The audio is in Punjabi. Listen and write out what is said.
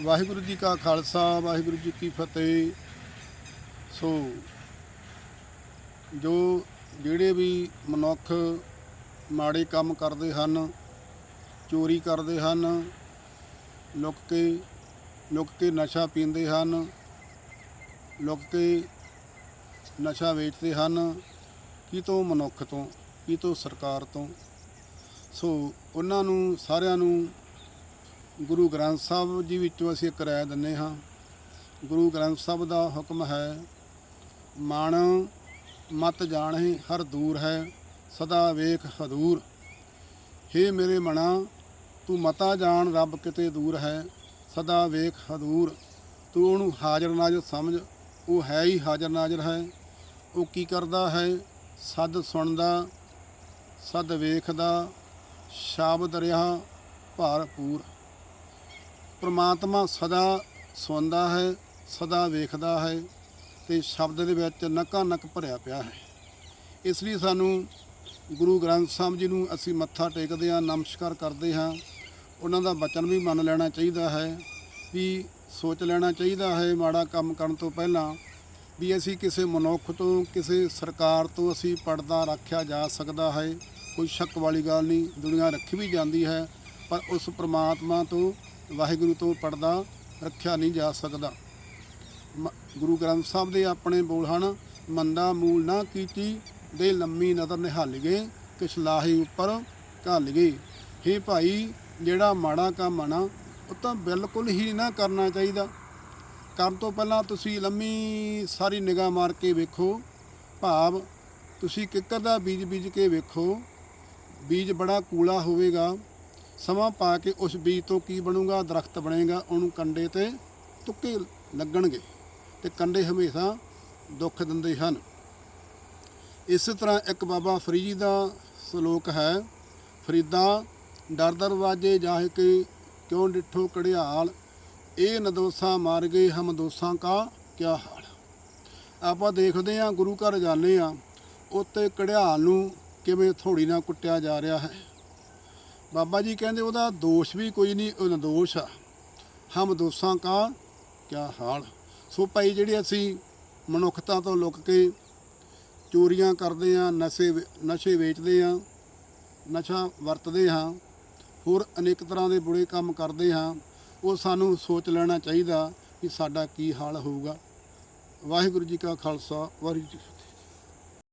ਵਾਹਿਗੁਰੂ ਜੀ ਕਾ ਖਾਲਸਾ, ਵਾਹਿਗੁਰੂ ਜੀ ਕੀ ਫਤਿਹ। ਸੋ ਜੋ ਜਿਹੜੇ ਵੀ ਮਨੁੱਖ ਮਾੜੇ ਕੰਮ ਕਰਦੇ ਹਨ, ਚੋਰੀ ਕਰਦੇ ਹਨ, ਲੁੱਕ ਕੇ ਲੁੱਕ ਕੇ ਨਸ਼ਾ ਪੀਂਦੇ ਹਨ, ਲੁੱਕ ਕੇ ਨਸ਼ਾ ਵੇਚਦੇ ਹਨ, ਕੀ ਤੋਂ ਮਨੁੱਖ ਤੋਂ, ਕੀ ਤੋਂ ਸਰਕਾਰ ਤੋਂ। ਸੋ ਉਹਨਾਂ ਨੂੰ ਸਾਰਿਆਂ ਨੂੰ ਗੁਰੂ ਗ੍ਰੰਥ ਸਾਹਿਬ ਜੀ ਵਿੱਚੋਂ ਅਸੀਂ ਇੱਕ ਰਾਇ ਦਿੰਨੇ ਹਾਂ। ਗੁਰੂ ਗ੍ਰੰਥ ਸਾਹਿਬ ਦਾ ਹੁਕਮ ਹੈ, ਮਨ ਮਤ ਜਾਣਹਿ ਹਰ ਦੂਰ ਹੈ, ਸਦਾ ਵੇਖ ਹਦੂਰ। ਹੇ ਮੇਰੇ ਮਨਾ ਤੂੰ ਮਤਾ ਜਾਣ ਰੱਬ ਕਿਤੇ ਦੂਰ ਹੈ, ਸਦਾ ਵੇਖ ਹਦੂਰ। ਤੂੰ ਉਹਨੂੰ ਹਾਜ਼ਰ ਨਾਜ਼ਰ ਸਮਝ, ਉਹ ਹੈ ਹੀ ਹਾਜ਼ਰ ਨਾਜ਼ਰ ਹੈ। ਉਹ ਕੀ ਕਰਦਾ ਹੈ? ਸਦ ਸੁਣਦਾ, ਸਦ ਵੇਖਦਾ ਸ਼ਬਦ ਰਿਹਾ ਭਰਪੂਰ। ਪ੍ਰਮਾਤਮਾ ਸਦਾ ਸੁਣਦਾ ਹੈ, ਸਦਾ ਵੇਖਦਾ ਹੈ ਤੇ ਸ਼ਬਦ ਦੇ ਵਿੱਚ ਨਕਾ ਨਕ ਭਰਿਆ ਪਿਆ ਹੈ। ਇਸ ਲਈ ਸਾਨੂੰ ਗੁਰੂ ਗ੍ਰੰਥ ਸਾਹਿਬ ਜੀ ਨੂੰ ਅਸੀਂ ਮੱਥਾ ਟੇਕਦੇ ਹਾਂ, ਨਮਸਕਾਰ ਕਰਦੇ ਹਾਂ। ਉਹਨਾਂ ਦਾ ਬਚਨ ਵੀ ਮੰਨ ਲੈਣਾ ਚਾਹੀਦਾ ਹੈ, ਵੀ ਸੋਚ ਲੈਣਾ ਚਾਹੀਦਾ ਹੈ ਮਾੜਾ ਕੰਮ ਕਰਨ ਤੋਂ ਪਹਿਲਾਂ ਵੀ ਅਸੀਂ ਕਿਸੇ ਮਨੁੱਖ ਤੋਂ, ਕਿਸੇ ਸਰਕਾਰ ਤੋਂ ਅਸੀਂ ਪਰਦਾ ਰੱਖਿਆ ਜਾ ਸਕਦਾ ਹੈ। ਕੋਈ ਸ਼ੱਕ ਵਾਲੀ ਗੱਲ ਨਹੀਂ, ਦੁਨੀਆ ਰੱਖੀ ਵੀ ਜਾਂਦੀ ਹੈ, ਪਰ ਉਸ ਪ੍ਰਮਾਤਮਾ ਤੋਂ ਵਾਹਿਗੁਰੂ ਤੋਂ ਪਰਦਾ ਰੱਖਿਆ ਨਹੀਂ ਜਾ ਸਕਦਾ। ਮ- ਗੁਰੂ ਗ੍ਰੰਥ ਸਾਹਿਬ ਦੇ ਆਪਣੇ ਬੋਲ ਹਨ, ਮੰਦਾ ਮੂਲ ਨਾ ਕੀਤੀ ਦੇ ਲੰਮੀ ਨਜ਼ਰ ਨਿਹਾਲੀਏ ਕਿਸ ਲਾਹੀ ਉੱਪਰ ਘਾਲੀਏ। ਹੇ ਭਾਈ, ਜਿਹੜਾ ਮਾੜਾ ਕੰਮ ਆ ਨਾ, ਉਹ ਤਾਂ ਬਿਲਕੁਲ ਹੀ ਨਾ ਕਰਨਾ ਚਾਹੀਦਾ। ਕਰਨ ਤੋਂ ਪਹਿਲਾਂ ਤੁਸੀਂ ਲੰਮੀ ਸਾਰੀ ਨਿਗਾਹ ਮਾਰ ਕੇ ਵੇਖੋ। ਭਾਵ, ਤੁਸੀਂ ਕਿੱਕਰ ਦਾ ਬੀਜ ਬੀਜ ਕੇ ਵੇਖੋ। ਬੀਜ ਬੜਾ ਕੂਲਾ ਹੋਵੇਗਾ। ਸਮਾਂ ਪਾ ਕੇ ਉਸ ਬੀਜ ਤੋਂ ਕੀ ਬਣੂਗਾ, ਦਰਖਤ ਬਣੇਗਾ, ਉਹਨੂੰ ਕੰਡੇ ਤੇ ਤੁੱਕੇ ਲੱਗਣਗੇ ਤੇ ਕੰਡੇ ਹਮੇਸ਼ਾ ਦੁੱਖ ਦਿੰਦੇ ਹਨ। ਇਸੇ ਤਰ੍ਹਾਂ ਇੱਕ ਬਾਬਾ ਫਰੀਦ ਦਾ ਸ਼ਲੋਕ ਹੈ, ਫਰੀਦਾ ਦਰ ਦਰਵਾਜੇ ਜਾਹ ਕੇ, ਕਿਉਂ ਡਿਠੋ ਕੜਿਆਲ ਇਹ ਨਦੋਸਾ ਮਾਰ ਗਏ ਹਮ ਦੋਸਾਂ ਕਾ ਕਿਆ ਹਾਲ? ਆਪਾਂ ਦੇਖਦੇ ਹਾਂ, ਗੁਰੂ ਘਰ ਜਾਂਦੇ ਆ ਉੱਤੇ ਕੜਿਆਲ ਨੂੰ ਕਿਵੇਂ ਥੋੜੀ ਨਾਲ ਕੁੱਟਿਆ ਜਾ ਰਿਹਾ ਹੈ। ਬਾਬਾ ਜੀ ਕਹਿੰਦੇ ਉਹਦਾ ਦੋਸ਼ ਵੀ ਕੋਈ ਨਹੀਂ, ਉਹ ਨਿਰਦੋਸ਼ ਆ। ਹਮ ਦੋਸਾਂ ਕਾ ਕਿਆ ਹਾਲ। ਸੋ ਭਾਈ ਜਿਹੜੇ ਅਸੀਂ ਮਨੁੱਖਤਾ ਤੋਂ ਲੁੱਕ ਕੇ ਚੋਰੀਆਂ ਕਰਦੇ ਆ ਨਸ਼ੇ ਵੇ- ਨਸ਼ੇ ਵੇਚਦੇ ਆ ਨਸ਼ਾ ਵਰਤਦੇ ਹਾਂ, ਹੋਰ ਅਨੇਕ ਤਰ੍ਹਾਂ ਦੇ ਬੁਰੇ ਕੰਮ ਕਰਦੇ ਹਾਂ, ਉਹ ਸਾਨੂੰ ਸੋਚ ਲੈਣਾ ਚਾਹੀਦਾ ਕਿ ਸਾਡਾ ਕੀ ਹਾਲ ਹੋਊਗਾ। ਵਾਹਿਗੁਰੂ ਜੀ ਕਾ ਖਾਲਸਾ, ਵਾਹਿਗੁਰੂ ਜੀ